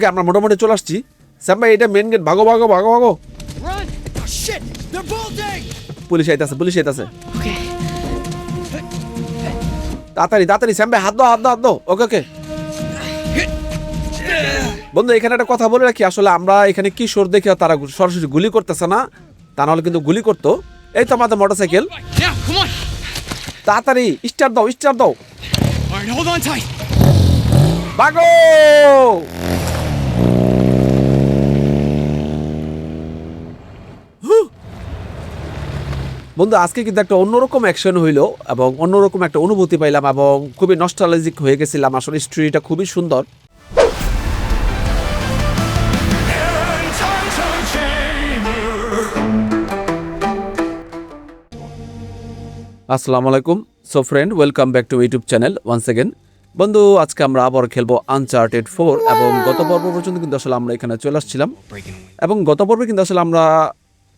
ওকে, আমরা মোটামুটি চলে আসছি। স্যাম ভাই এটা মেন গেট ভাগো ভাগো ভাগো ভাগো! Oh! পুলিশ আইতাছে পুলিশ আইতাছে। তাড়াতাড়ি তাড়াতাড়ি স্যাম ভাই হাত দাও হাত দাও হাত দাও। ওকে ওকে। বন্ধু এখানে একটা কথা বলে রাখি। আসলে আমরা এখানে কি কিশোর দেখে তারা সরাসরি গুলি করতেছে না তা নাহলে কিন্তু গুলি করতো। এই তো আমাদের মোটরসাইকেল তাড়াতাড়ি স্টার দাও স্টার দাও. ভাগো! বন্ধু আজকে কিন্তু একটা অন্যরকম অ্যাকশন হইল এবং অন্যরকম একটা অনুভূতি পাইলাম এবং খুবই নস্টালজিক হয়ে গেছিলাম। আসলে স্টোরিটা খুবই সুন্দর। আসসালামু আলাইকুম। So friend welcome back to YouTube channel once again বন্ধু আজকে আমরা আবার খেলব আনচার্টেড ফোর এবং গত পর্ব পর্যন্ত কিন্তু আসলে আমরা এখানে চলে আসছিলাম। এবং গত পর্বে কিন্তু আসলে আমরা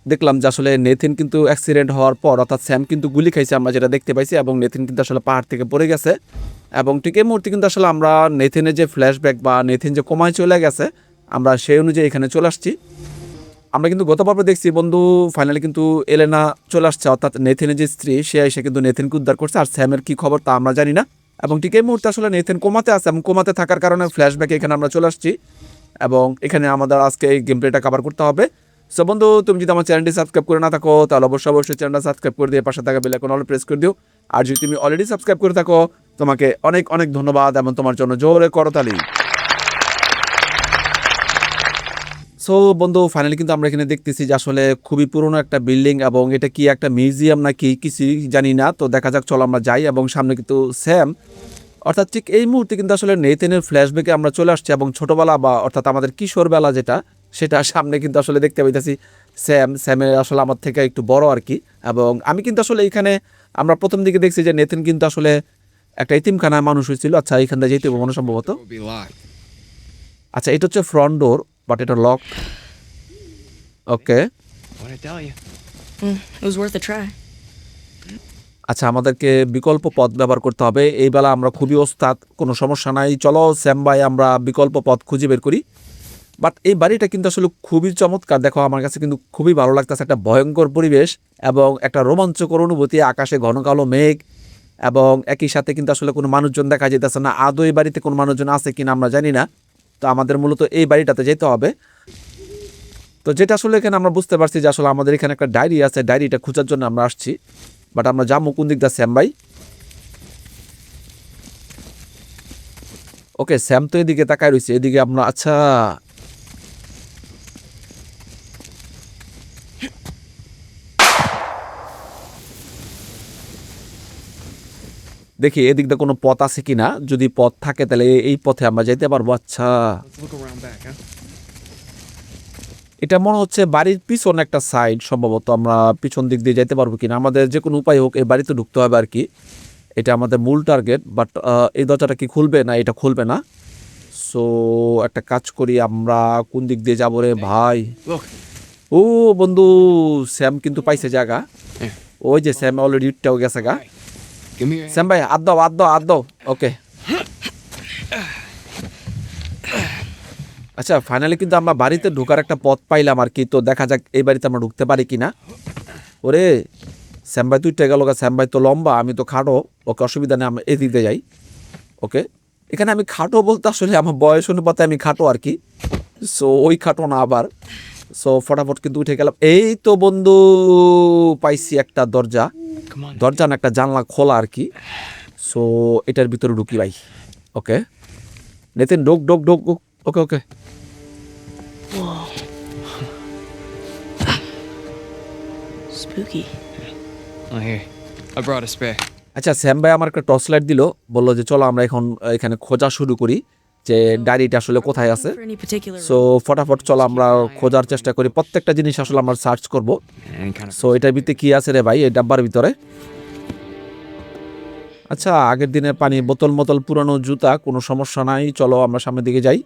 দেখলাম যে আসলে নেথিন কিন্তু অ্যাক্সিডেন্ট হওয়ার পর অর্থাৎ স্যাম কিন্তু গুলি খাইছে আমরা যেটা দেখতে পাইছি এবং নেথিন কিন্তু আসলে পাহাড় থেকে পড়ে গেছে। এবং ঠিক এই মুহূর্তে কিন্তু আসলে আমরা নেথিনের যে ফ্ল্যাশব্যাক বা নেথিন যে কমায় চলে গেছে, আমরা সেই অনুযায়ী এখানে চলে আসছি। আমরা কিন্তু গত দেখছি বন্ধু ফাইনালি কিন্তু এলেনা চলে আসছে। অর্থাৎ নেথিনের যে স্ত্রী, সে এসে কিন্তু নেথিনকে উদ্ধার করছে। আর স্যামের কী খবর তা আমরা জানি না। এবং ঠিক এই মুহূর্তে আসলে নেথিন কোমাতে আছে এবং কোমাতে থাকার কারণে ফ্ল্যাশব্যাকে এখানে আমরা চলে আসছি। এবং এখানে আমাদের আজকে এই গেম প্লেটা কভার করতে হবে। সো বন্ধু, তুমি যদি আমার চ্যানেলটি সাবস্ক্রাইব করে না থাকো, তাহলে অবশ্যই অবশ্যই চ্যানেলটা সাবস্ক্রাইব করে দিয়ে পাশে থাকা বেল আইকন অল প্রেস করে দিও। আর যদি তুমি অলরেডি সাবস্ক্রাইব করে থাকো, তোমাকে অনেক অনেক ধন্যবাদ এবং তোমার জন্য জোরে করতালি। সো বন্ধু ফাইনালি কিন্তু আমরা এখানে দেখতেছি যে আসলে খুবই পুরনো একটা বিল্ডিং এবং এটা কি একটা মিউজিয়াম নাকি কিছুই জানি না। তো দেখা যাক, চলো আমরা যাই এবং সামনে কিন্তু স্যাম অর্থাৎ ঠিক এই মুহূর্তে কিন্তু আসলে নেতেনের ফ্ল্যাশব্যাকে আমরা চলে আসছি এবং ছোটবেলা বা অর্থাৎ আমাদের কিশোরবেলা যেটা সেটা সামনে কিন্তু আসলে দেখতে পাইতেছি। স্যাম স্যামের আসলে আমার থেকে একটু বড় আর কি এবং আমি কিন্তু আসলে এখানে আমরা প্রথম দিকে দেখছি যে নেতেন কিন্তু আসলে একটা ইতিমখানায় মানুষ হয়েছিল। আচ্ছা এখান থেকে যেতে হবে মনে সম্ভবত. আচ্ছা এটা হচ্ছে ফ্রন্ট ডোর বাট এটা লক ওকে? Mm. আচ্ছা আমাদেরকে বিকল্প পথ ব্যবহার করতে হবে। এই বেলা আমরা খুবই ওস্তাদ কোনো সমস্যা নাই। চলো স্যাম ভাই আমরা বিকল্প পথ খুঁজে বের করি। বাট এই বাড়িটা কিন্তু আসলে খুবই চমৎকার। দেখো, আমার কাছে কিন্তু খুবই ভালো লাগতেছে একটা ভয়ঙ্কর পরিবেশ এবং একটা রোমাঞ্চকর অনুভূতি, আকাশে ঘন কালো মেঘ এবং একই সাথে কিন্তু আসলে কোনো মানুষজন দেখা যেতেছে না। আদৌ এই বাড়িতে কোনো মানুষজন আছে কিনা আমরা জানি না। তো আমাদের মূলত এই বাড়িটাতে যেতে হবে। তো যেটা আসলে এখানে আমরা বুঝতে পারছি যে আসলে আমাদের এখানে একটা ডায়েরি আছে। ডায়েরিটা খোঁজার জন্য আমরা আসছি। বাট আমরা যাব কোন দিক দা শ্যাম ভাই? ওকে শ্যাম তো এদিকে তাকায় রয়েছে এদিকে আমরা আচ্ছা দেখি এদিক দিয়ে কোনো পথ আছে কি না যদি পথ থাকে তাহলে এই পথে আমরা যেতে পারব। আচ্ছা? এটা মনে হচ্ছে বাড়ির পিছন একটা সাইড সম্ভবত আমরা পিছন দিক দিয়ে যেতে পারব কিনা। আমাদের যে কোনো উপায় হোক এই বাড়িতে ঢুকতে হবে আর কি। এটা আমাদের মূল টার্গেট বাট এই দরজাটা কি খুলবে? না এটা খুলবে না। সো একটা কাজ করি আমরা কোন দিক দিয়ে যাব রে ভাই? ও বন্ধু স্যাম কিন্তু পাইছে জায়গা। ওই যে স্যাম অলরেডি উঠতেও গেছে গা। Give me your hand. দাও আদ দাও দাও ওকে আচ্ছা ফাইনালি কিন্তু আমরা বাড়িতে ঢোকার একটা পথ পাইলাম আর কি, তো দেখা যাক এই বাড়িতে আমরা ঢুকতে পারি কিনা। ওরে শ্যাম ভাই তুই টেগা লোকা শ্যামভাই তো লম্বা, আমি তো খাটো, ওকে অসুবিধা নেই, আমি এদিকে যাই। ওকে, এখানে আমি খাটো বলতে আসলে আমার বয়স অনুপাতে আমি খাটো আর কি সো ওই খাটো না আবার। সো ফটাফট কিন্তু উঠে গেলাম। এই তো বন্ধু পাইছি একটা দরজা। দরজা না একটা জানলা খোলা আর কি। সো এটার ভিতরে ঢুকি ভাই। ওকে নেতেন ঢোক ঢোক ঢোক। ওকে ওকে. আচ্ছা স্যাম ভাই আমার একটা টর্চ লাইট দিল। বলল যে চলো আমরা এখন এখানে খোঁজা শুরু করি। যে ডায়েরিটা আসলে কোথায় আছে। সো ফটাফট চলো আমরা খোঁজার চেষ্টা করি। প্রত্যেকটা জিনিস আসলে আমরা সার্চ করব. সো এটার ভিতরে কি আছে রে ভাই? এই ডাব্বার ভিতরে। আচ্ছা আগের দিনের পানি, বোতল মোতল, পুরানো জুতা, কোনো সমস্যা নাই। চলো আমরা সামনের দিকে যাই।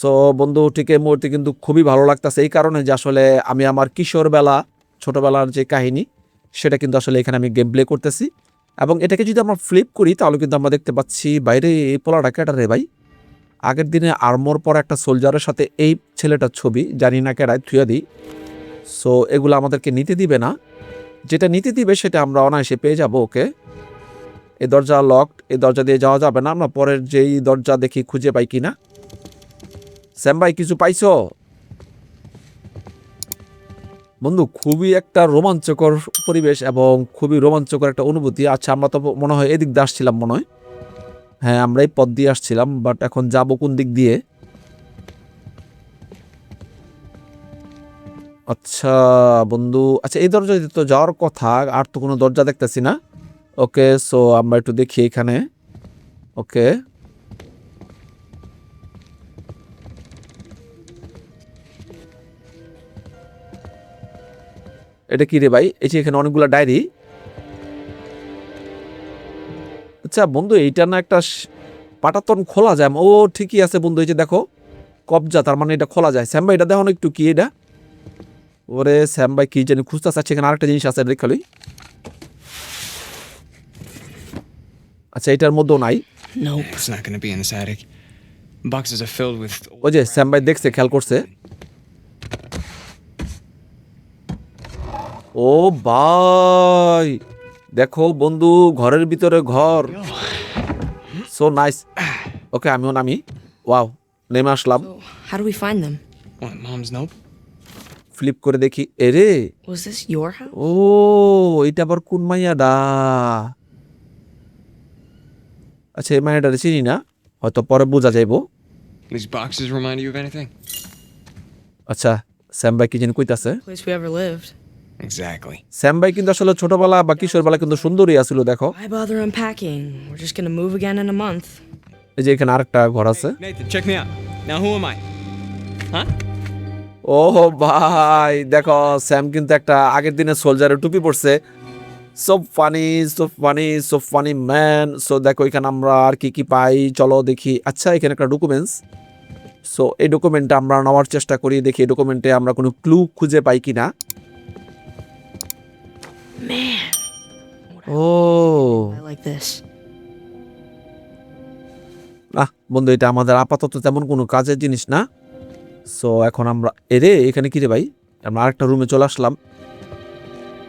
সো বন্ধু, ঠিক মুহূর্তে কিন্তু খুবই ভালো লাগতেছে। এই কারণে যে আসলে আমি আমার কিশোরবেলা, ছোটবেলার যে কাহিনী, সেটা কিন্তু আসলে এখানে আমি গেম প্লে করতেছি। এবং এটাকে যদি আমরা ফ্লিপ করি, তাহলে কিন্তু আমরা দেখতে পাচ্ছি, বাইরে এই পোলাটা কেটা রে ভাই? আগের দিনে আর্মর পর একটা সোলজারের সাথে এই ছেলেটার ছবি, জানি না কেরায় থুয়ে দিই। সো এগুলো আমাদেরকে নিতে দিবে না। যেটা নিতে দিবে, সেটা আমরা অনায়াসে পেয়ে যাব, ওকে? এই দরজা লকড এই দরজা দিয়ে যাওয়া যাবে না। আমরা পরের যেই দরজা দেখি খুঁজে পাই কি না শ্যাম ভাই, কিছু পাইছো? বন্ধু, খুবই একটা রোমাঞ্চকর পরিবেশ এবং খুবই রোমাঞ্চকর একটা অনুভূতি। আচ্ছা আমরা তো মনে হয় এদিক দিয়ে আসছিলাম মনে হয়। হ্যাঁ আমরা এই পথ দিয়ে আসছিলাম বাট এখন যাব কোন দিক দিয়ে? আচ্ছা বন্ধু আচ্ছা এই দরজা তো যাওয়ার কথা, আর তো কোনো দরজা দেখতেছি না। ওকে সো আমরা একটু দেখি এখানে। ওকে এটা কি রে ভাই? এই যে এখানে অনেকগুলো ডায়েরি। আচ্ছা বন্ধু এইটা না একটা পাটাতন খোলা যায়। ও ঠিকই আছে বন্ধু এই যে দেখো কবজা তার মানে এটা খোলা যায়। শ্যাম ভাই এটা দেখো একটু কি এটা? ওরে শ্যাম ভাই কি জানি খুঁজতে চাচ্ছে এখানে আরেকটা জিনিস আছে দেখালি আচ্ছা এটার মধ্যেও নাই। Nope. It's not gonna be in this attic. Boxes are filled with. ওই যে শ্যাম ভাই দেখছে খেয়াল করছে। ও ভাই দেখো বন্ধু ঘরের ভিতরে ঘর। সো নাইস ওকে আমিও নামি। ওয়াও নেমে আসলাম। So, how do we find them? What, Mom's flip করে দেখি। এরে! Was this your house? ও এটা আবার কোন মাইয়া দা আচ্ছা এই মাইয়াডারে চিনি না। হয়তো পরে বোঝা যাইবো। These boxes remind you of anything? আচ্ছা শ্যাম ভাই কি কইতাছে? Place we ever lived. Exactly. শ্যাম ভাই কিন্তু আসলে ছোটবেলা বা কিশোরবেলা কিন্তু সুন্দরই আছিল দেখো। Why bother unpacking? We're just gonna move again in a month. এই যে এখানে আরেকটা ঘর আছে। Nathan, check me out. Now who am ও ভাই দেখো স্যাম কিন্তু একটা আগের দিনে সোলজারের টুপি পরছে। সব ফানি সব ফানি সব ফানি ম্যান সো দেখো এখানে আমরা আর কি কি পাই? চলো দেখি। আচ্ছা এখানে একটা ডকুমেন্টস সো এই ডকুমেন্টটা আমরা নেওয়ার চেষ্টা করি দেখি এই ডকুমেন্টে আমরা কোনো ক্লু খুঁজে পাই কি না ও I like this. না বন্ধু এটা আমাদের আপাতত তেমন কোনো কাজের জিনিস না সো এখন আমরা এরে এখানে কি রে ভাই আমরা আরেকটা রুমে চলে আসলাম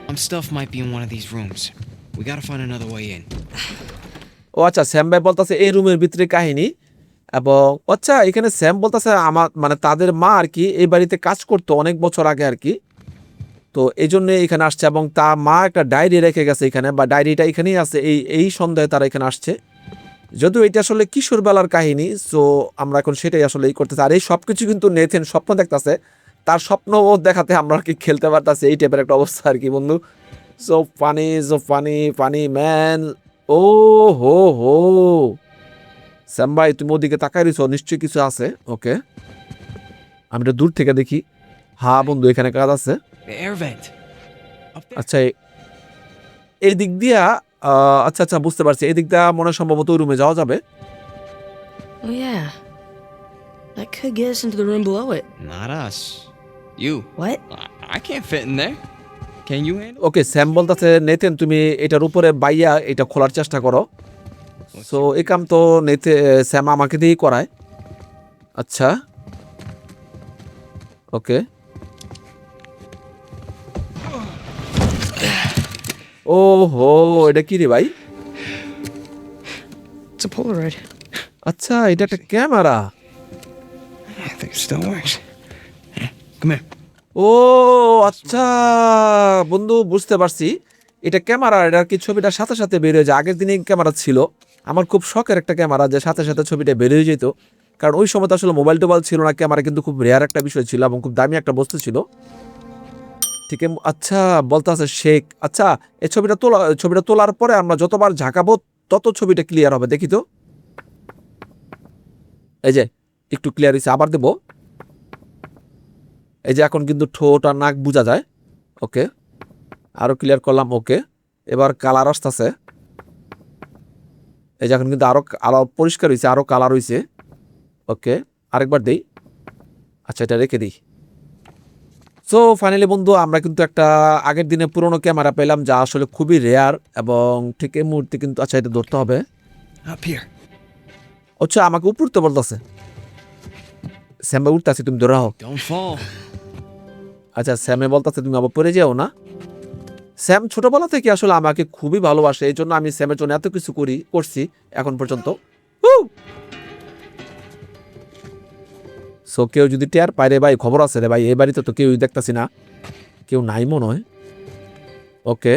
Um, stuff might be in one of these rooms. We gotta find another way in. ও আচ্ছা শ্যাম ভাই বলতেছে এই রুমের ভিতরে কাহিনী এবং আচ্ছা এখানে শ্যাম বলতেছে আমার মানে তাদের মা আর কি এই বাড়িতে কাজ করতো অনেক বছর আগে আর কি তো এই জন্য এখানে আসছে এবং তা মা একটা ডায়েরি রেখে গেছে এখানে, বা ডায়েরিটা এখানেই আছে, এই এই সন্ধ্যায় তারা এখানে আসছে। যদিও এটা আসলে কিশোর বেলার কাহিনী, সো আমরা এখন সেটাই আসলে এই করতেছি। আর এই সব কিছু কিন্তু নেথেন স্বপ্ন দেখতেছে, তার স্বপ্ন দেখাতে আমরা কি খেলতে পারতেছি, এই টাইপের একটা অবস্থা আর কি, বন্ধু। So funny so funny funny man ও হো হো। শ্যাম ভাই, তুমি ওদিকে তাকাই রইছো নিশ্চয়ই কিছু আছে ওকে আমি এটা দূর থেকে দেখি। হ্যাঁ বন্ধু, এখানে কাজ আছে। The air vent. আচ্ছা এই দিক দিয়া আচ্ছা আচ্ছা বুঝতে পারছি এই দিক দিয়া মনে সম্ভবত ওই রুমে যাওয়া যাবে Oh yeah. That could get us into the room below it. Not us. You. What? I, I can't fit in there. Can you handle? Okay Sam বলতেছে নেতেন তুমি এটার উপরে বাইয়া এটা খোলার চেষ্টা করো সো এই কাম তো নেতে স্যাম আমাকে দিয়েই করায় আচ্ছা ওকে ও হো এটা কি রে ভাই? It's a Polaroid. আচ্ছা এটা একটা camera. I think it still works. Come here. ও আচ্ছা বন্ধু বুঝতে পারছি। এটা ক্যামেরা এটা কি ছবিটা সাথে সাথে বেরিয়ে যায়? আগের দিনে ক্যামেরা ছিল। আমার খুব শখের একটা ক্যামেরা যে সাথে সাথে ছবিটা বেরিয়ে যেত। কারণ ওই সময় তো আসলে মোবাইল টোবাইল ছিল না ক্যামেরা কিন্তু খুব রেয়ার একটা বিষয় ছিল এবং খুব দামি একটা বস্তু ছিল। ঠিক আচ্ছা বলতে আছে শেখ আচ্ছা এই ছবিটা তোলা ছবিটা তোলার পরে আমরা যতবার ঝাঁকাবো, তত ছবিটা ক্লিয়ার হবে, দেখি তো। এই যে, একটু ক্লিয়ার হয়েছে আবার দেবো। এই যে এখন কিন্তু ঠোঁট আর নাক বোঝা যায়, ওকে। আরও ক্লিয়ার করলাম, ওকে। এবার কালার আসতেছে। এই যে এখন কিন্তু আরও আরও পরিষ্কার হয়েছে আরও কালার হয়েছে ওকে। আরেকবার দেই। আচ্ছা এটা রেখে দিই। সো ফাইনালি বন্ধু আমরা কিন্তু একটা আগের দিনে পুরনো ক্যামেরা পেলাম যা আসলে খুবই রেয়ার এবং ঠিক এই মুহূর্তে কিন্তু আচ্ছা এটা ধরতে হবে. আচ্ছা আমাকে উপরতে বলতেছে। স্যাম উঠতেছি তুমি ধরে fall. আচ্ছা স্যামে বলতেছে তুমি আবার পড়ে যাও না। স্যাম ছোটবেলা থেকে আসলে আমাকে খুবই ভালোবাসে এই জন্য আমি স্যামের জন্য এত কিছু করি করছি এখন পর্যন্ত। সো কেউ যদি টের পায় রে ভাই, খবর আছে রে ভাই, এই বাড়িতে তো কেউই দেখতাছি না। কেউ নাই মনে হয়। ওকে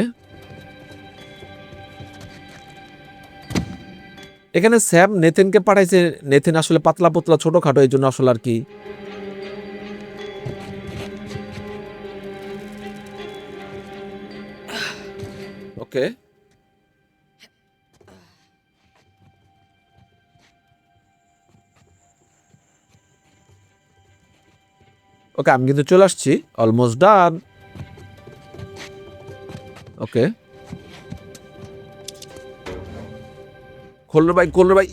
এখানে স্যাম নেথেনকে পাঠাইছে। নেথেন আসলে পাতলা পাতলা ছোটখাটো, এই জন্য আসলে আর কি। ওকে ওকে আমি কিন্তু চলে আসছি। অলমোস্ট ডান ওকে খোলর ভাই খোলর ভাই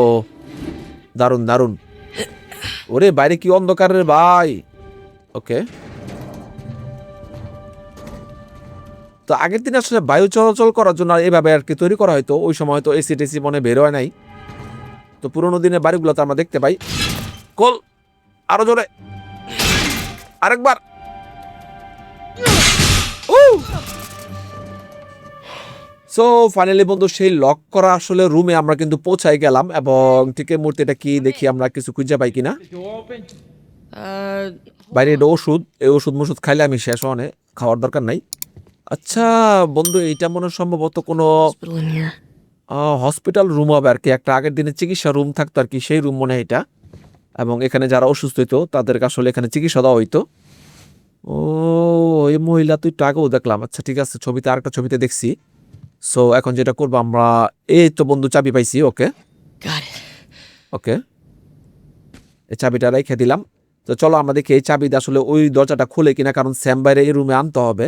ও দারুণ দারুণ ওরে, বাইরে কি অন্ধকার রে ভাই? ওকে তো আগের দিন আসলে বায়ু চলাচল করার জন্য এভাবে আর কি তৈরি করা হয়তো, ওই সময় তো এসি টেসি মনে বের হয় নাই। তো পুরোনো দিনের বাড়িগুলোতে আমরা দেখতে পাই। কোল আরও জোরে। আরেকবার। সো ফাইনালি বন্ধু সেই লক করা আসলে রুমে আমরা কিন্তু পৌঁছাই গেলাম এবং ঠিক এই মুহূর্তে এটা কি দেখি আমরা কিছু খুঁজে পাই কিনা? বাইরে এটা ওষুধ এই ওষুধ মষুধ খাইলে আমি শেষ অনে খাওয়ার দরকার নাই। আচ্ছা বন্ধু এইটা মনে সম্ভবত কোনো. হসপিটাল রুম হবে আর কি একটা আগের দিনে চিকিৎসা রুম থাকতো আর কি সেই রুম মনে হয় এটা। এবং এখানে যারা অসুস্থ হইতো তাদেরকে আসলে এখানে চিকিৎসা দেওয়া হইতো। ও এই মহিলা তুই একটু আগেও দেখলাম। আচ্ছা ঠিক আছে ছবিতে আরেকটা ছবিতে দেখছি। সো এখন যেটা করব আমরা এই তো বন্ধু চাবি পাইছি ওকে? ওকে? এই চাবিটা রেখে দিলাম। তো চলো আমরা দেখি এই চাবি আসলে ওই দরজাটা খুলে কিনা কারণ স্যাম বাইরে এই রুমে আনতে হবে।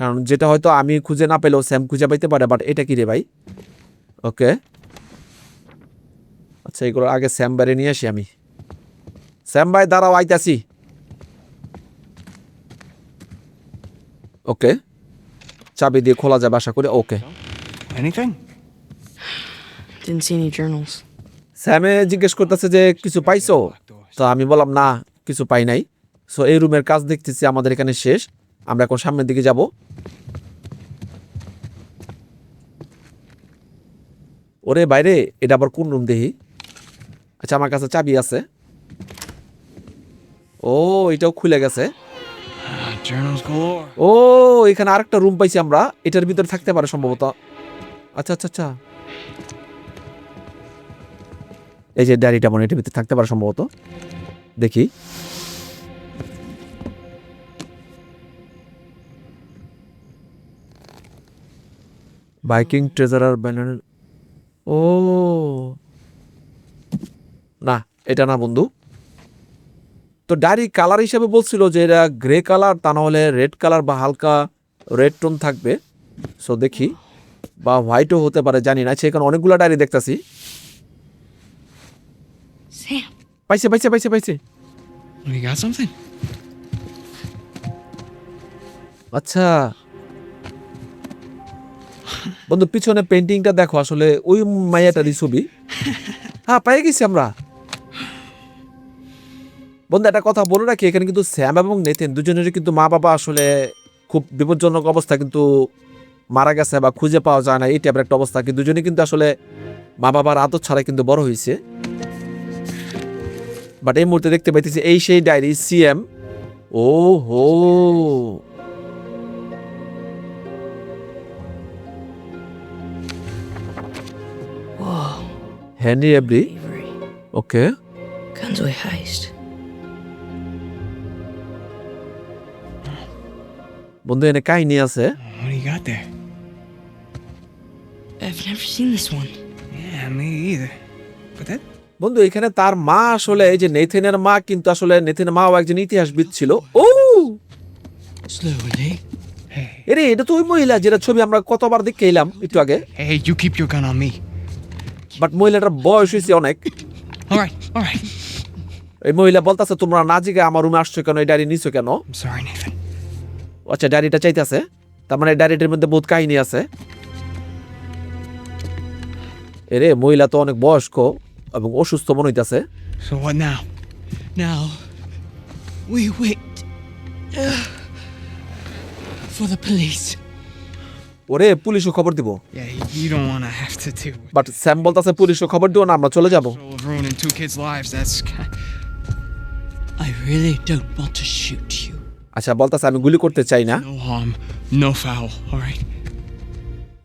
কারণ যেটা হয়তো আমি খুঁজে না পেলেও স্যাম খুঁজে পাইতে পারে বাট এটা কি রে ভাই? ওকে? আচ্ছা এগুলো আগে স্যাম বাইরে নিয়ে আসি আমি। স্যাম ভাই দাঁড়াও আইতাছি। ওকে চাবি দিয়ে খোলা যাবে আশা করি ওকে Anything? Didn't see any journals. স্যামে জিজ্ঞেস করতেছে যে কিছু পাইছো? তো আমি বললাম না কিছু পাই নাই। সো এই রুমের কাজ দেখতেছি আমাদের এখানে শেষ। আমরা এখন সামনের দিকে যাব। ওরে বাইরে এটা আবার কোন রুম দেখি? আচ্ছা আমার কাছে চাবি আছে। ও এটাও খুলে গেছে. ও এখানে আরেকটা রুম পাইছি আমরা। এটার ভিতরে থাকতে পারে সম্ভবত। আচ্ছা আচ্ছা আচ্ছা। এই যে ডায়েরিটা মনে এটার ভিতরে থাকতে পারে সম্ভবত। দেখি। বাইকিং ট্রেজারার ব্যানার ও। না এটা না বন্ধু। তো ডায়েরি কালার হিসেবে বলছিল যে এটা গ্রে কালার তা না হলে রেড কালার বা হালকা রেড টোন থাকবে। সো দেখি। বা হোয়াইটও হতে পারে জানি না। সেখানে অনেকগুলো ডায়েরি দেখতাছি. পাইছে পাইছে পাইছে পাইছে। আচ্ছা। বন্ধু পিছনে পেন্টিংটা দেখো আসলে ওই মাইয়াটারই ছবি। হ্যাঁ পাই গেছি আমরা। বন্ধু একটা কথা বলে রাখি এখানে কিন্তু স্যাম এবং নেতেন দুজনেরই কিন্তু মা বাবা আসলে খুব বিপজ্জনক অবস্থা কিন্তু মারা গেছে বা খুঁজে পাওয়া যায় না এই টাইপের একটা অবস্থা। কিন্তু দুজনে কিন্তু আসলে মা বাবার আদর ছাড়া কিন্তু বড় হয়েছে। বাট এই মুহূর্তে দেখতে পাইতেছি এই সেই ডায়েরি সিএম ও হো. Handy every. ওকে Gunsway বন্ধু এনে কাহিনী আছে What do you got there? I've never seen this one. Yeah, me either. But that বন্ধু এখানে তার মা আসলে এই যে নেথেনের মা কিন্তু আসলে নেথেনের মাও একজন ইতিহাসবিদ ছিল ও Slowly. hey, এরে এটা তো ওই মহিলা যেটা ছবি আমরা কতবার দেখে এলাম একটু আগে hey, you keep your gun on me. But মহিলাটার বয়স হয়েছে অনেক All right, all right. এই মহিলা বলতেছে তোমরা না জিগে আমার রুমে আসছো কেন এই ডায়েরি নিছো কেন I'm sorry, Nathan. আচ্ছা ডায়েরিটা চাইতে আছে তার মানে ডায়েরিটির মধ্যে বহুত কাহিনী আছে। এরে মহিলা তো অনেক বয়স্ক এবং অসুস্থ মনে হইতেছে। ওরে পুলিশও খবর দিব। বাট স্যাম বলতাছে পুলিশও খবর দিও না আমরা চলে যাব। I really don't want to. আচ্ছা বলতেছে আমি গুলি করতে চাই না.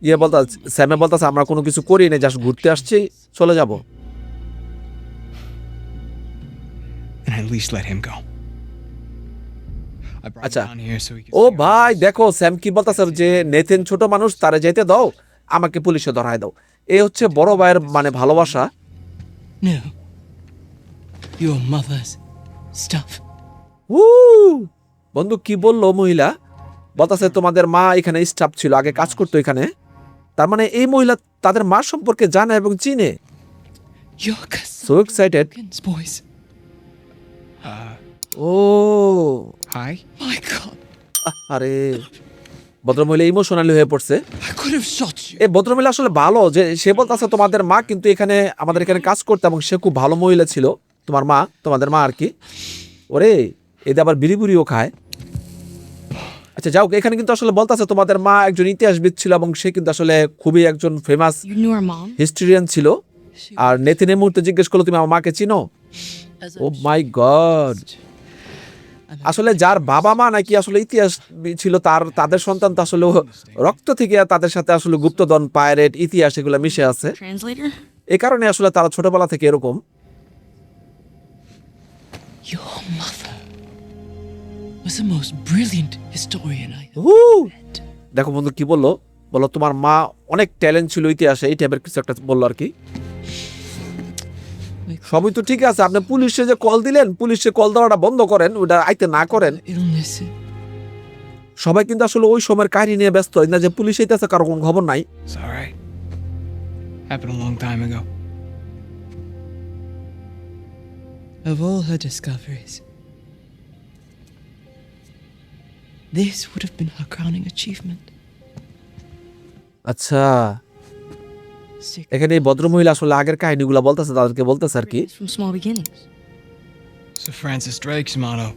ইয়ে বলতে স্যামে বলতেছে আমরা কোনো কিছু করি না জাস্ট ঘুরতে আসছি চলে যাব can. ও ভাই দেখো স্যাম কি বলতেছে যে নেথেন ছোট মানুষ তারে যেতে দাও আমাকে পুলিশে ধরায় দাও এ হচ্ছে বড় ভাইয়ের মানে ভালোবাসা. Your mother's stuff. উ বন্ধু কি বলল মহিলা? বলতেছে তোমাদের মা এখানে স্টাফ ছিল আগে কাজ করতো এখানে। তার মানে এই মহিলা তাদের মা সম্পর্কে জানে এবং চিনে. So excited. ও God. আরে ভদ্রমহিলা ইমোশনালি হয়ে পড়ছে. এই ভদ্রমহিলা আসলে ভালো যে সে বলতেছে তোমাদের মা কিন্তু এখানে আমাদের এখানে কাজ করতে এবং সে খুব ভালো মহিলা ছিল। তোমার মা তোমাদের মা আর কি। ওরে এদের আবার বিড়ি বুড়িও খায়। আচ্ছা যাও এখানে কিন্তু আসলে বলতেছে তোমাদের মা একজন ইতিহাসবিদ ছিল এবং সে কিন্তু আসলে খুবই একজন ফেমাস? হিস্ট্রিয়ান ছিল। আর নেতিন এই মুহূর্তে জিজ্ঞেস করল তুমি আমার মাকে চিনো? ও মাই গড আসলে যার বাবা মা নাকি আসলে ইতিহাস ছিল তার তাদের সন্তান তো আসলে রক্ত থেকে তাদের সাথে আসলে গুপ্তধন পায়রেট ইতিহাস এগুলো মিশে আছে? এই কারণে আসলে তারা ছোটবেলা থেকে এরকম। Was the most brilliant historian I! দেখো বন্ধু কি বলল বলো তোমার মা অনেক ট্যালেন্ট ছিল ইতিহাসে এই টাইপের কিছু একটা বলল আর কি সবই তো ঠিক আছে আপনি পুলিশে যে কল দিলেন পুলিশে কল দেওয়াটা বন্ধ করেন ওটা আইতে না করেন সবাই কিন্তু আসলে ওই সময়ের কাহিনী নিয়ে ব্যস্ত না যে পুলিশ এইতেছে কারও কোনো খবর নাই It's all right. Happened a long time ago. Of all her discoveries, this would have been her crowning achievement. আচ্ছা এখানে এই ভদ্রমহিলা আসলে আগের কাহিনীগুলো বলতেছে তাদেরকে বলতেছে আর কি from small beginnings. So Francis Drake's motto.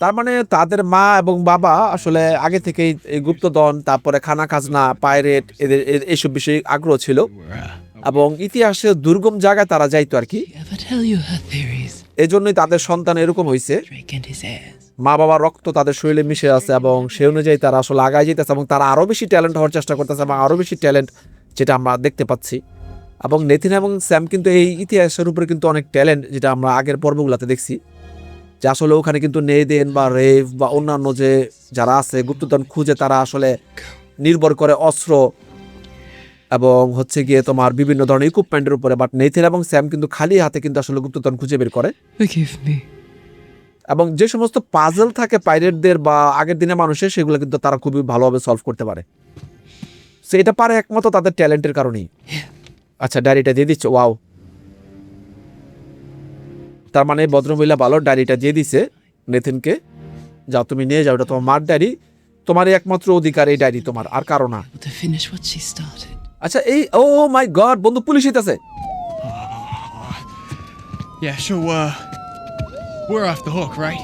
তার মানে তাদের মা এবং বাবা আসলে আগে থেকেই এই গুপ্তধন তারপরে খানা খাজনা পাইরেট এদের এ- এইসব বিষয়ে আগ্রহ ছিল Were, uh, এবং ইতিহাসে দুর্গম জায়গায় তারা যাইতো আর কি ever tell you her theories? এজন্যই তাদের সন্তান এরকম হয়েছে Drake and his heirs. মা বাবার রক্ত তাদের শরীরে মিশে আছে এবং সেই অনুযায়ী তারা আসলে আগায় যেতেছে এবং তারা আরও বেশি ট্যালেন্ট হওয়ার চেষ্টা করতেছে এবং আরও বেশি ট্যালেন্ট যেটা আমরা দেখতে পাচ্ছি। এবং নেথিন এবং স্যাম কিন্তু এই ইতিহাসের উপরে কিন্তু অনেক ট্যালেন্ট যেটা আমরা আগের পর্বগুলোতে দেখছি। যে আসলে ওখানে কিন্তু নেদেন বা রেভ বা অন্যান্য যে যারা আছে গুপ্তধন খুঁজে তারা আসলে নির্ভর করে অস্ত্র এবং হচ্ছে গিয়ে তোমার বিভিন্ন ধরনের ইকুইপমেন্টের উপরে। বাট নেথিন এবং স্যাম কিন্তু খালি হাতে কিন্তু আসলে গুপ্তধন খুঁজে বের করে. এবং যে সমস্ত পাজল থাকে পাইরেটদের বা আগের দিনের মানুষের সেগুলো কিন্তু তারা খুবই ভালোভাবে সলভ করতে পারে। সো এটা পারে একমাত্র তাদের ট্যালেন্টের কারণেই। আচ্ছা ডায়েরিটা দিয়ে দিচ্ছে ওয়াও তার মানে এই ভদ্রমহিলা ভালো ডায়েরিটা দিয়ে দিছে নেথিনকে যাও তুমি নিয়ে যাও এটা তোমার মার ডায়েরি তোমারই একমাত্র অধিকার এই ডায়েরি তোমার আর কারও না. আচ্ছা এই ও মাই গড বন্ধু পুলিশ আছে Yeah, so, uh, we're off the hook, right?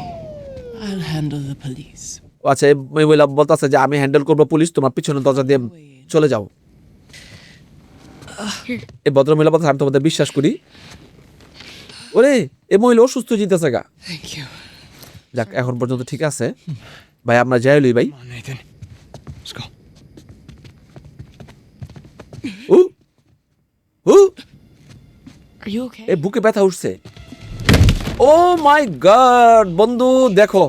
I'll handle the police. আচ্ছা এই মহিলা বলতেছে যে আমি হ্যান্ডেল করব পুলিশ তোমার পিছনে দরজা দিয়ে চলে যাও এই ভদ্রমহিলা বলতেছে আমি তোমাদের বিশ্বাস করি ওরে এই মহিলা অসুস্থ জিতেছে গা যাক এখন পর্যন্ত ঠিক আছে ভাই আমরা যাই লই ভাই Come on, Nathan. Let's go. Uh uh Are you okay? এই বুকে ব্যথা উঠছে ও মাই গড বন্ধু দেখো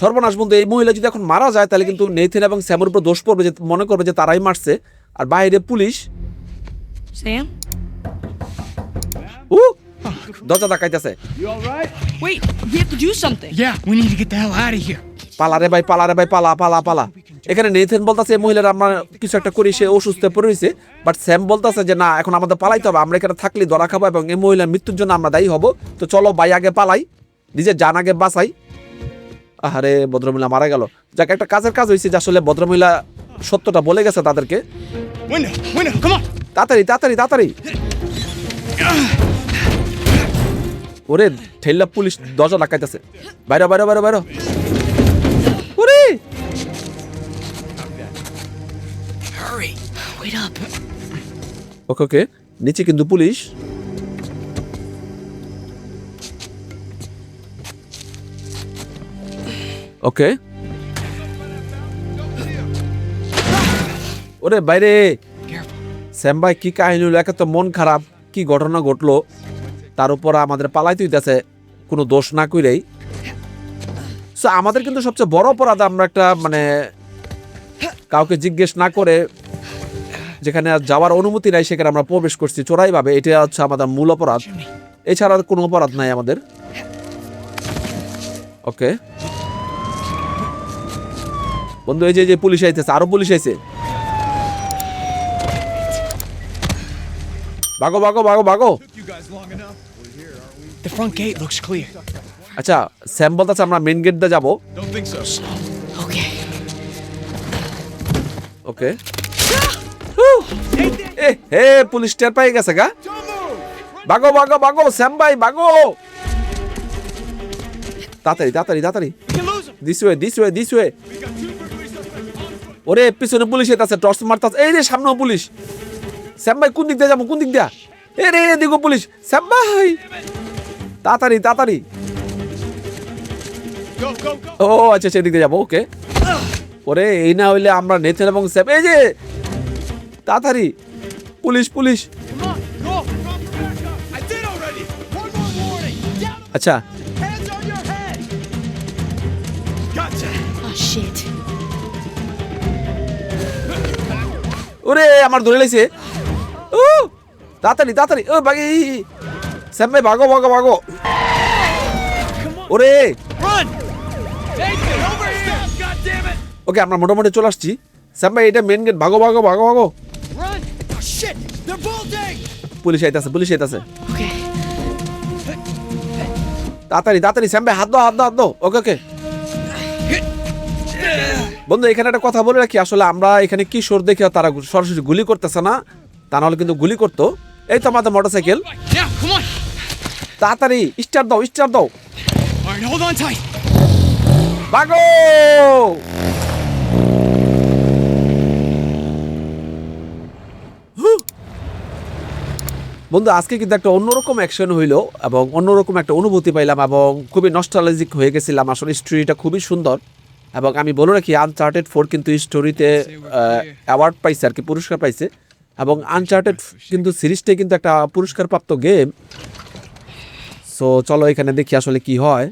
সর্বনাশ বন্ধু এই মহিলা যদি এখন মারা যায় তাহলে কিন্তু নেথিন এবং স্যামের উপর দোষ পড়বে যে মনে করবে যে তারাই মারছে আর বাইরে পুলিশ Sam? উ দরজা তাকাইতেছে Wait, we have to do something. Yeah, we need to get the hell out of here. পালা রে ভাই পালা রে ভাই পালা পালা পালা। এখানে নেথেন বলতেছে এই মহিলার আমরা কিছু একটা করি সে অসুস্থ পড়ে রয়েছে। বাট স্যাম বলতেছে যে না এখন আমাদের পালাইতে হবে। আমরা এখানে থাকলে ধরা খাব এবং এই মহিলার মৃত্যুর জন্য আমরা দায়ী হব। তো চলো ভাই আগে পালাই নিজের জান আগে বাঁচাই। আহারে ভদ্রমহিলা মারা গেল। যাক একটা কাজের কাজ হয়েছে যে আসলে ভদ্রমহিলা সত্যটা বলে গেছে তাদেরকে। তাড়াতাড়ি তাড়াতাড়ি তাড়াতাড়ি। ওরে ঠেল্লা পুলিশ দরজা লাগাইতেছে। বাইরে বাইরে বাইরে বাইরে। Up. ওকে ওকে নিচে কিন্তু পুলিশ। ওকে ওরে বাইরে। শ্যাম ভাই কি কাহিনী হলো? একে তো মন খারাপ। কি ঘটনা ঘটলো? তার উপর আমাদের পালাই তুইতেছে কোনো দোষ না কইরেই। সো আমাদের কিন্তু সবচেয়ে বড় অপরাধ আমরা একটা মানে কাউকে জিজ্ঞেস না করে যেখানে আর যাওয়ার অনুমতি নাই সেখানে আমরা প্রবেশ করছি। চোরাইভাবে এটা হচ্ছে আমাদের মূল অপরাধ। এছাড়া আর কোনো অপরাধ নাই আমাদের। ওকে। বন্ধু এই যে এই যে পুলিশ আইতেছে আরও পুলিশ আইছে। ভাগো ভাগো ভাগো ভাগো। The front gate looks clear. আচ্ছা স্যাম বলতেছে আমরা মেন গেট দিয়ে যাব. ওকে এ হে, পুলিশ টের পাই গেছে গা। ভাগো ভাগো ভাগো শ্যাম ভাই ভাগো তাড়াতাড়ি তাড়াতাড়ি তাড়াতাড়ি. দিস ওয়ে দিস ওয়ে ওরে, পিছনে পুলিশ টর্চ মারতাছে। এই রে সামনেও পুলিশ। শ্যাম ভাই কোন দিক দিয়ে যাব, কোন দিক দিয়া? এ রে দেখো পুলিশ। শ্যাম ভাই তাড়াতাড়ি তাড়াতাড়ি. ও আচ্ছা সেদিক দিয়ে যাব, ওকে। ওরে, এই না হইলে আমরা নেথেন এবং স্যাম এই যে, তাড়াতাড়ি। Police police. আচ্ছা। ওরে, আমার ধরে লাগছে। ও, তাড়াতাড়ি তাড়াতাড়ি। ও, বাগি। স্যাম ভাই, ভাগো ভাগো ভাগো। ওরে। ওকে, আমরা মোটামুটি চলে আসছি। স্যাম ভাই, এটা মেইন গেট ভাগো ভাগো ভাগো ভাগো। Shit. They're bolting. পুলিশ আইতাছে পুলিশ আইতাছে. তাড়াতাড়ি তাড়াতাড়ি স্যাম ভাই হাত দাও হাত দাও হাত দাও ওকে ওকে বন্ধু এখানে একটা কথা বলে রাখি আসলে আমরা এখানে কিশোর দেখে তারা সরাসরি গুলি করতেছে না তা নাহলে কিন্তু গুলি করতো এই তো আমাদের মোটরসাইকেল come on. তাড়াতাড়ি স্টার দাও স্টার দাও All right, hold on tight. ভাগো হু! বন্ধু আজকে কিন্তু একটা অন্যরকম অ্যাকশন হইল এবং অন্যরকম একটা অনুভূতি পাইলাম এবং খুবই নস্টালজিক হয়ে গেছিলাম। আসলে স্টোরিটা খুবই সুন্দর এবং আমি বলে রাখি আনচার্টেড ফোর কিন্তু স্টোরিতে অ্যাওয়ার্ড পাইছে আর কি পুরস্কার পাইছে এবং আনচার্টেড কিন্তু সিরিজটাই কিন্তু একটা পুরস্কারপ্রাপ্ত গেম সো চলো এখানে দেখি আসলে কি হয়।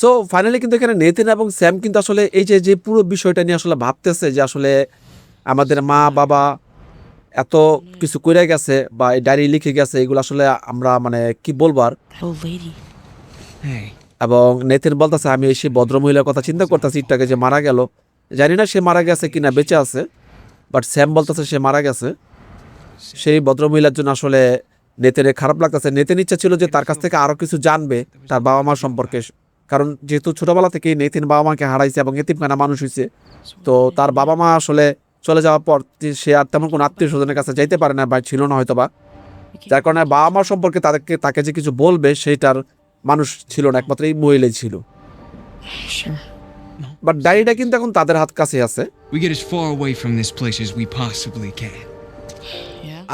সো ফাইনালি কিন্তু এখানে নেতেন এবং স্যাম কিন্তু আসলে এই যে যে পুরো বিষয়টা নিয়ে আসলে ভাবতেছে যে আসলে আমাদের মা বাবা এত কিছু করে গেছে বা এই ডায়েরি লিখে গেছে এগুলো আসলে আমরা মানে কি বলব আর? That old lady. Hey. এবং নেতেন বলতেছে আমি এই সেই ভদ্রমহিলার কথা চিন্তা করতেছি ইটটাকে যে মারা গেল। জানি না সে মারা গেছে কিনা বেঁচে আছে বাট স্যাম বলতেছে সে মারা গেছে। সেই ভদ্রমহিলার জন্য আসলে নেতেনের খারাপ লাগতেছে। নেতেন ইচ্ছা ছিল যে তার কাছ থেকে আরও কিছু জানবে তার বাবা মা সম্পর্কে। কারণ যেহেতু ছোটবেলা থেকেই নেতিন বাবা মাকে হারাইছে এবং এতিমখানা মানুষ হয়েছে তো তার বাবা মা আসলে চলে যাওয়ার পর সে আর তেমন কোনো আত্মীয় স্বজনের কাছে যাইতে পারে না বা ছিল না হয়তো বা যার কারণে বাবা মা সম্পর্কে তাদেরকে তাকে যে কিছু বলবে সেইটার মানুষ ছিল না একমাত্র এই মহিলাই ছিল। বাট ডায়েরিটা কিন্তু এখন তাদের হাত কাছে আছে.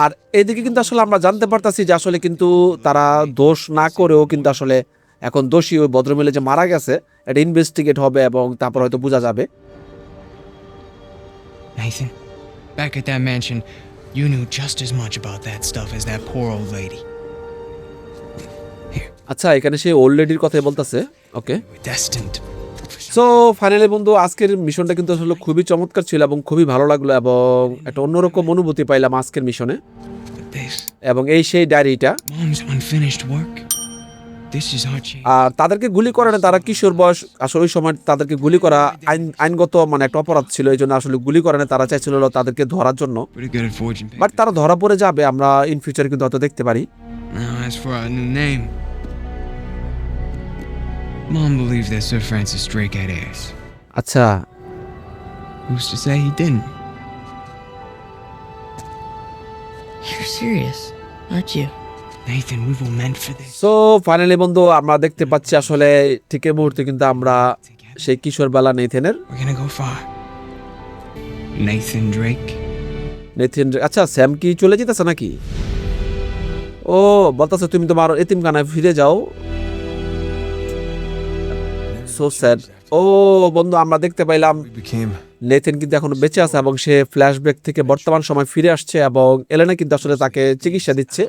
আর এদিকে কিন্তু আসলে আমরা জানতে পারতাছি যে আসলে কিন্তু তারা দোষ না করেও কিন্তু আসলে এখন দোষী ওই ভদ্রমিলে যে মারা গেছে এটা ইনভেস্টিগেট হবে এবং তারপর হয়তো বোঝা যাবে। Nathan, back at that mansion, you knew just as much about that stuff as that poor old lady. আচ্ছা এখানে সেই ওল্ড লেডির কথাই বলতেছে। ওকে. সো ফাইনালি বন্ধু আজকের মিশনটা কিন্তু আসলে খুবই চমৎকার ছিল এবং খুবই ভালো লাগল এবং একটা অন্যরকম অনুভূতি পাইলাম আজকের মিশনে এবং এই সেই ডায়েরিটা আর তাদেরকে গুলি করে না তারা কিশোর বয়স আসলে ওই সময় তাদেরকে গুলি করা আইন আইনগত মানে একটা অপরাধ ছিল এই জন্য আসলে গুলি করে না তারা চাইছিল তাদেরকে ধরার জন্য বাট তারা ধরা পড়ে যাবে আমরা ইন ফিউচারে কিন্তু হয়তো দেখতে পারি Mom believes that Sir Francis Drake had heirs. আচ্ছা Who's to say he didn't? You're serious, aren't you? Nathan, we were meant for this. So finally বন্ধু আমরা দেখতে পাচ্ছি আসলে ঠিক এই মুহূর্তে কিন্তু আমরা সেই কিশোর বেলা নেথেনের We're gonna go far. Nathan Drake. Nathan আচ্ছা স্যাম কি চলে যেতেছে নাকি ও বলতেছে তুমি তোমার এতিম এতিমখানায় ফিরে যাও সো স্যাড ও বন্ধু আমরা দেখতে পাইলাম নেথেন কিন্তু এখনও বেঁচে আছে এবং সে ফ্ল্যাশব্যাক থেকে বর্তমান সময় ফিরে আসছে এবং এলেনা কিন্তু আসলে তাকে চিকিৎসা দিচ্ছে.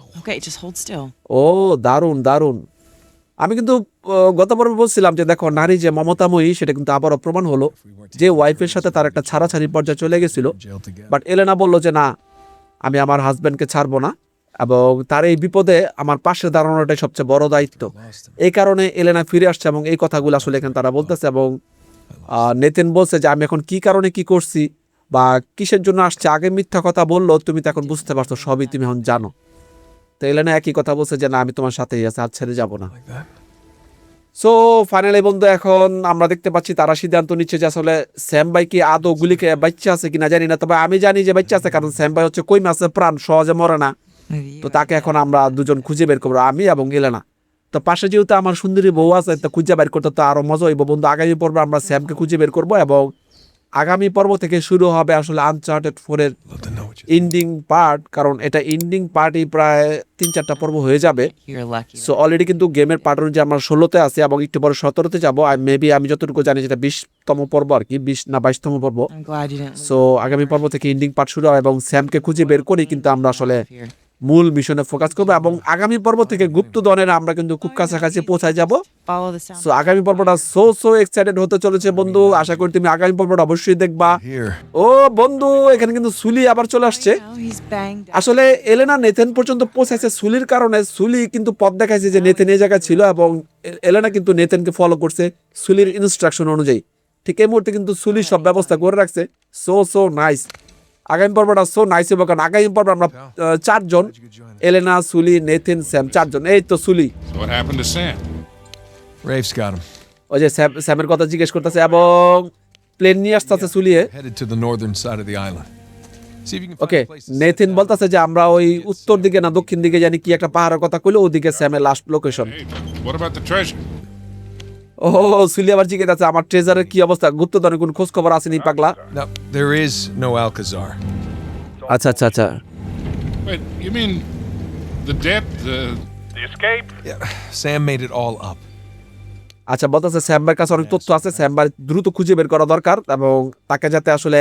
ও দারুণ দারুণ আমি কিন্তু গত পর্বে বলছিলাম যে দেখো নারী যে মমতাময়ী সেটা কিন্তু আবারও প্রমাণ হলো যে ওয়াইফের সাথে তার একটা ছাড়াছাড়ি পর্যায়ে চলে গেছিল. বাট এলেনা বলল যে না আমি আমার হাজব্যান্ডকে ছাড়বো না এবং তার এই বিপদে আমার পাশে দাঁড়ানোটাই সবচেয়ে বড় দায়িত্ব এই কারণে এলেনা ফিরে আসছে এবং এই কথাগুলো আসলে এখানে তারা বলতেছে এবং নেতেন বলছে যে আমি এখন কি কারণে কি করছি বা কিসের জন্য আসছে? আগে মিথ্যা কথা বলল তুমি তো এখন বুঝতে পারছ সবই তুমি এখন জানো। তো এলেনা একই কথা বলছে যে না আমি তোমার সাথেই আছি আর ছেড়ে যাব না। সো ফাইনালি বন্ধু এখন আমরা দেখতে পাচ্ছি তারা সিদ্ধান্ত নিচ্ছে যে আসলে স্যাম ভাই কি আদৌ গুলিকে বাচ্চা আছে কিনা জানি না তবে আমি জানি যে বাচ্চা আছে কারণ স্যাম ভাই হচ্ছে কই মাছের প্রাণ সহজে মরে না। তো তাকে এখন আমরা দুজন খুঁজে বের করব আমি এবং এলেনা। তো পাশে যেহেতু আমার সুন্দরী বউ আছে তো খুঁজে বের করতে তো আরও মজা হইব। বন্ধু আগামী পর্বে আমরা স্যামকে খুঁজে বের করব এবং আগামী পর্ব থেকে শুরু হবে আসলে আনচার্টেড ফোরের ইন্ডিং পার্ট কারণ এটা ইন্ডিং পার্টই প্রায় তিন চারটা পর্ব হয়ে যাবে। সো অলরেডি কিন্তু গেমের পার্ট অনুযায়ী আমরা ষোলোতে আছি এবং একটু পরে সতেরোতে যাব। আর মেবি আমি যতটুকু জানি যেটা বিশতম পর্ব আর কি বিশ না বাইশতম পর্ব। সো আগামী পর্ব থেকে ইন্ডিং পার্ট শুরু হয় এবং স্যামকে খুঁজে বের করি কিন্তু আমরা আসলে. মূল মিশনে ফোকাস করব এবং আগামী পর্ব থেকে গুপ্তদনের আমরা কিন্তু খুব কাছাকাছি পৌঁছায় যাব. সো আগামী পর্বটা সো সো এক্সাইটেড হতে চলেছে বন্ধু। আশা করি তুমি আগামী পর্বটা অবশ্যই দেখবা। ও বন্ধু এখানে কিন্তু সুলি আবার চলে আসছে. আসলে এলেনা নেথেন পর্যন্ত পৌঁছাইছে সুলির কারণে। সুলি কিন্তু পথ দেখাইছে যে নেথেন এই জায়গায় ছিল এবং এলেনা কিন্তু নেথেনকে ফলো করছে সুলির ইনস্ট্রাকশন অনুযায়ী। ঠিক এই মুহূর্তে কিন্তু সুলি সব ব্যবস্থা করে রাখছে। সো সো নাইস আগামী পর্বটা সো নাইস হবে কারণ আগামী পর্ব আমরা চারজন. এলেনা সুলি নেথিন স্যাম চারজন। এই তো সুলি. ওই যে স্যামের কথা জিজ্ঞেস করতেছে এবং প্লেন নিয়ে আসতেছে সুলিয়ে। ওকে নেথিন. বলতেছে যে আমরা ওই উত্তর দিকে না দক্ষিণ দিকে জানি কি একটা পাহাড়ের কথা কইলো ওদিকে স্যামের লাস্ট লোকেশন ও সুলি আবার জিজ্ঞেস আছে আমার ট্রেজারের কি অবস্থা? গুপ্তধনের কোন খোঁজ খবর আসেনি পাগলা? No, there is no Alcazar. আচ্ছা আচ্ছা আচ্ছা। Wait, you mean the debt, the The escape? Yeah, Sam made it all up. আচ্ছা বলতেছে স্যাম্বার কাছে অনেক তথ্য আছে। স্যাম্বার দ্রুত খুঁজে বের করা দরকার এবং তাকে যাতে আসলে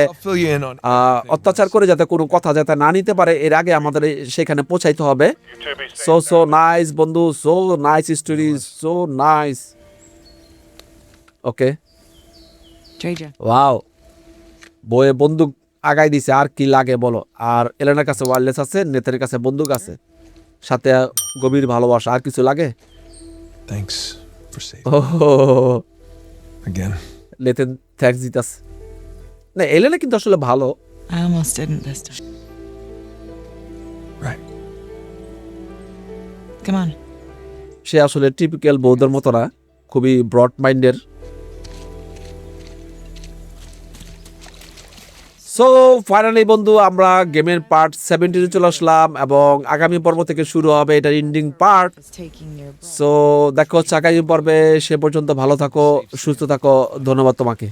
অত্যাচার করে যাতে কোনো কথা যাতে না নিতে পারে এর আগে আমাদের সেখানে পৌঁছাইতে হবে. সো সো নাইস বন্ধু so nice story so nice okay. Wow বইয়ে বন্দুক আগাই দিছে আর কি লাগে বলো? আর এলেনার কাছে ওয়ারলেস আছে নেতের কাছে বন্দুক আছে। সাথে গভীর ভালোবাসা আর কিছু লাগে? Thanks for saving. ও নেতেন থ্যাঙ্কস দিতাস না এলেনা কিন্তু আসলে ভালো। I almost didn't this time. Right. Come on. সে আসলে টিপিক্যাল বৌদ্ধের মতো না খুবই ব্রড মাইন্ডের সো ফাইনালি বন্ধু, আমরা গেমের পার্ট সেভেন্টিতে চলে আসলাম এবং আগামী পর্ব থেকে শুরু হবে এটার ইন্ডিং পার্ট. সো দেখো হচ্ছে আগামী পর্বে সে পর্যন্ত ভালো থাকো, সুস্থ থাকো, ধন্যবাদ তোমাকে